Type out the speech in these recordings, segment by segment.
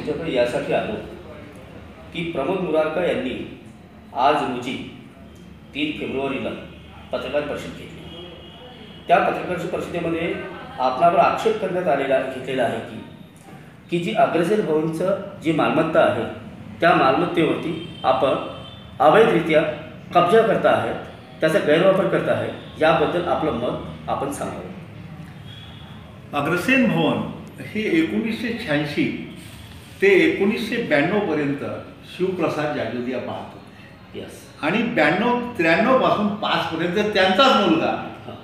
तुमच्याकडे यासाठी आलो की प्रमोद मुरारका यांनी आज रोजी तीन फेब्रुवारीला पत्रकार परिषद घेतली. त्या पत्रकार परिषदेमध्ये आपणावर आक्षेप करण्यात आलेला घेतलेला आहे की की जी अग्रसेन भवनचं जी मालमत्ता आहे त्या मालमत्तेवरती आपण अवैधरित्या कब्जा करता आहे त्याचा गैरवापर करता आहे याबद्दल आपलं मत आपण सांगावं. अग्रसेन भवन हे एकोणीसशे शहाऐंशी ते एकोणीसशे ब्याण्णवपर्यंत शिवप्रसाद जाजोदिया पाहत होते. यस आणि ब्याण्णव त्र्याण्णवपासून पाचपर्यंत त्यांचाच मुलगा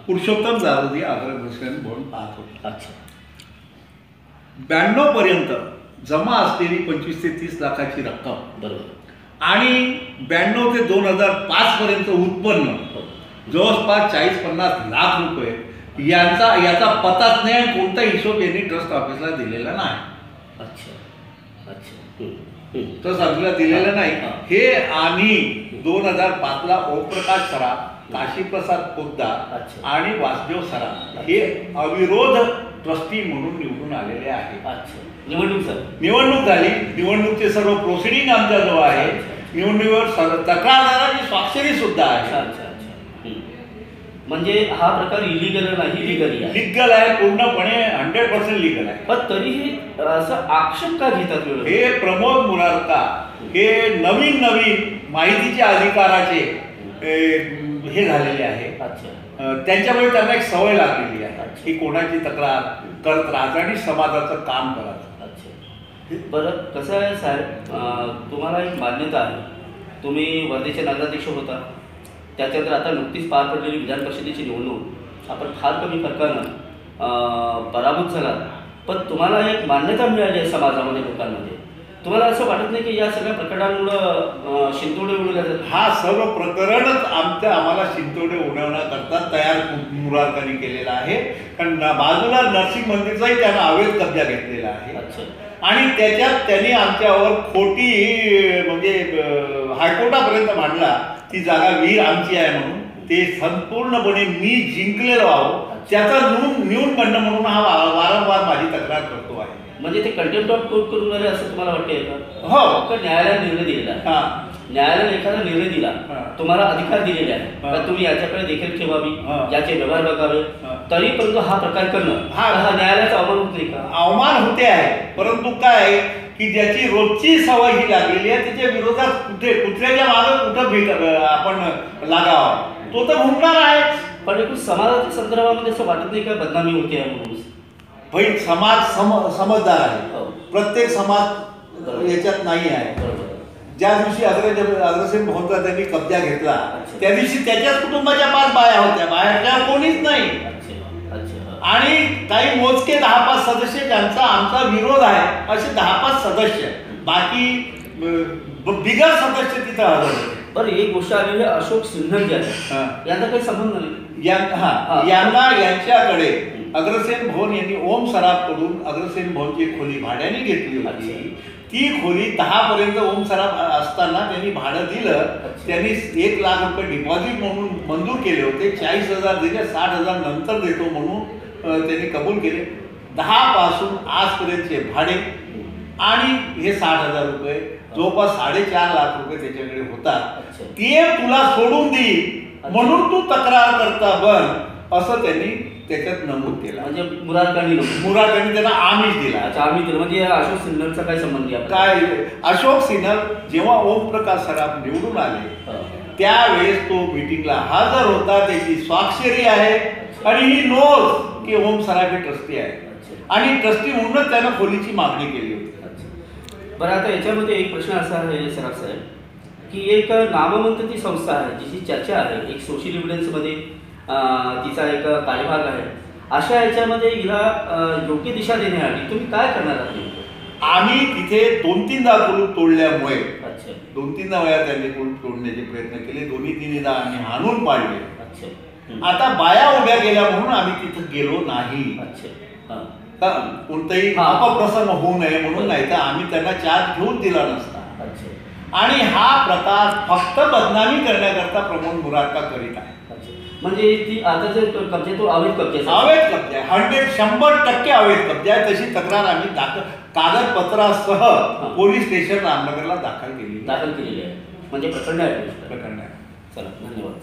पुरुषोत्तम जाधवदिया अग्रसेन भवन पाहत होते. अच्छा. ब्याण्णव पर्यंत जमा असलेली पंचवीस ते तीस लाखाची रक्कम बरोबर. आणि ब्याण्णव ते दोन हजार पाच पर्यंत उत्पन्न हो. जवळपास चाळीस पन्नास लाख रुपये यांचा याचा पताच नाही आणि कोणता हिशोब यांनी ट्रस्ट ऑफिसला दिलेला नाही. अच्छा. ट्रस्ट ऑफिसला दिलेला नाही. हा. हे आम्ही दोन हजार पाचला ओमप्रकाश सराफ काशीप्रसाद पोद्दार अच्छा. आणि वासुदेव सराफ हे अविरोध ट्रस्टी म्हणून निवडून आलेले आहेत. अच्छा. निवडणूक सर निवडणूक झाली. निवडणूकचे सर्व प्रोसिडिंग आमच्याजवळ आहे निवडणुकीवर सर- तक्रारदाराची स्वाक्षरी सुद्धा आहे. म्हणजे हा प्रकार इलिगल नाही लिगली आहे. लिगल आहे पूर्णपणे हंड्रेड पर्सेंट लिगल आहे. पण तरीही असं आक्षेप का घेतात हे प्रमोद मुरारका हे नवीन नवीन माहितीच्या अधिकाराचे हे झालेले आहे. त्यांच्यामुळे त्यांना एक सवय लागलेली आहे. की कोणाची तक्रार करत राहायचं आणि समाजाचं काम अच्छा. बरं कसं आहे साहेब? तुम्हाला एक मान्यता आहे. तुम्ही वर्धेचे नगराध्यक्ष होता. त्याच्यानंतर आता नुकतीच पार पडलेली विधान परिषदेची निवडणूक आपण फार कमी फरकानं पराभूत झाला पण तुम्हाला एक मान्यता मिळाली आहे समाजामध्ये लोकांमध्ये. तुम्हाला असं वाटत नाही की या सगळ्या प्रकरणांमुळं शिंतोडे उडवल्या जातात? हा सर्व प्रकरणच आमच्या आम्हाला शिंतोडे उडवण्याकरता तयार मुरारकांनी केलेला आहे. कारण बाजूला नरसिंह मंदिरचाही त्यानं अवैध कब्जा घेतलेला आहे. अच्छा. आणि त्याच्यात त्यांनी आमच्यावर खोटी म्हणजे हायकोर्टापर्यंत मांडला. ती जागा वीर आमची आहे म्हणून ते संपूर्णपणे मी जिंकलेलो आहो. त्याचा न्यून न्यूनगंड म्हणून हा वारंवार माझी तक्रार करतो आहे. म्हणजे ते कंटेम्प्ट ऑफ कोर्ट करून आले असं तुम्हाला वाटतंय का? हो. फक्त न्यायालयाने निर्णय दिलेला हा. न्यायालयाने एखादा निर्णय दिला. तुम्हाला अधिकार दिलेले आहे तुम्ही याच्याकडे देखील ठेवावी. याचे व्यवहार बघावे. तरी परंतु हा प्रकार करणं. हा. न्यायालयाचा अवमान होत नाही का? अवमान होते आहे. परंतु काय आहे? की ज्याची रोजची सवय ही लागलेली आहे त्याच्या विरोधात कुठे कुत्र्याच्या मागे कुठं भेट आपण लागावा? तो तर भुंकणार पण एकूण समाजाच्या संदर्भामध्ये असं वाटत नाही का बदनामी होते आहे म्हणून भाई समाज सम समजदार आहे. हो. प्रत्येक समाज याच्यात नाही आहे. ज्या दिवशी अग्र अग्रसेन भवनचा त्यांनी कब्जा घेतला. त्या दिवशी त्याच्याच कुटुंबाच्या पाच बाया होत्या. बाहेरच्या कोणीच नाही. आणि काही मोजके दहा पाच सदस्य ज्यांचा आमचा विरोध आहे असे दहा पाच सदस्य बाकी बिगर सदस्य तिथं हजर होते बरं एक गोष्ट आलेली अशोक सिन्हा जे आहे. यांचा काही संबंध नाही यां- हा. यांना यांच्याकडे अग्रसेन भवन यांनी ओम सराफकडून अग्रसेन भवनची खोली भाड्याने घेतली होती. ती खोली दहा पर्यंत ओम सराफ असताना त्यांनी भाडं दिलं. त्यांनी एक लाख रुपये डिपॉझिट म्हणून मंजूर केले होते चाळीस हजार दिले साठ हजार नंतर देतो म्हणून त्यांनी कबूल केले. दहा पासून आजपर्यंतचे भाडे आणि हे साठ हजार रुपये जवळपास साडेचार लाख रुपये त्याच्याकडे होतात. ते तुला सोडून देईल म्हणून तू तक्रार करता बन असं त्यांनी त्याच्यात नमूद केलं. म्हणजे मुरारकांनी मुरादांनी त्यांना आमिष दिला. अच्छा आम्ही दिलं. म्हणजे अशोक सिन्हाचा काय संबंध? काय? अशोक सिन्हल जेव्हा ओमप्रकाश सराफ निवडून आले. त्यावेळेस तो मीटिंगला हजर होता. त्याची स्वाक्षरी आहे. आणि ही नोंद की ओम सराफ ट्रस्टी आहे. आणि ट्रस्टी म्हणूनच त्यानं खोलीची मागणी केली होती. बरं आता याच्यामध्ये एक प्रश्न असा आहे सराफ साहेब की एक नामवंत ती संस्था आहे जिची चर्चा आहे एक सोशल इव्हिडन्समध्ये तिचा एक कार्यभाग आहे अशा याच्यामध्ये हिला योग्य दिशा देण्यासाठी तुम्ही काय करणार आहात? आम्ही तिथे दोन तीनदा कुलूप तोडल्यामुळे अच्छा दोन तीनदा वेळा त्यांनी कुलूप तोडण्याचे प्रयत्न केले दोन्ही तिन्हीदा आम्ही हाणून पाडले अच्छा. आता बाया उभ्या गेल्या म्हणून आम्ही तिथं गेलो नाही. हां. कोणताही. अपप्रसंग होऊ नये म्हणून नाही तर आम्ही त्यांना चार्ज घेऊन दिला नसता. आणि हा प्रकार फक्त बदनामी करण्याकरता प्रमोद मुरारका करीत आहे. म्हणजे ती आता जो कब्जा तो अवैध कब्जा अवैध कब्जा आहे. हंड्रेड शंभर टक्के अवैध कब्जा आहे. तशी तक्रार आम्ही दाखल कागदपत्रासह पोलीस स्टेशन रामनगरला दाखल केली. दाखल केलेली आहे. म्हणजे प्रकरण आहे प्रकरण आहे चला धन्यवाद.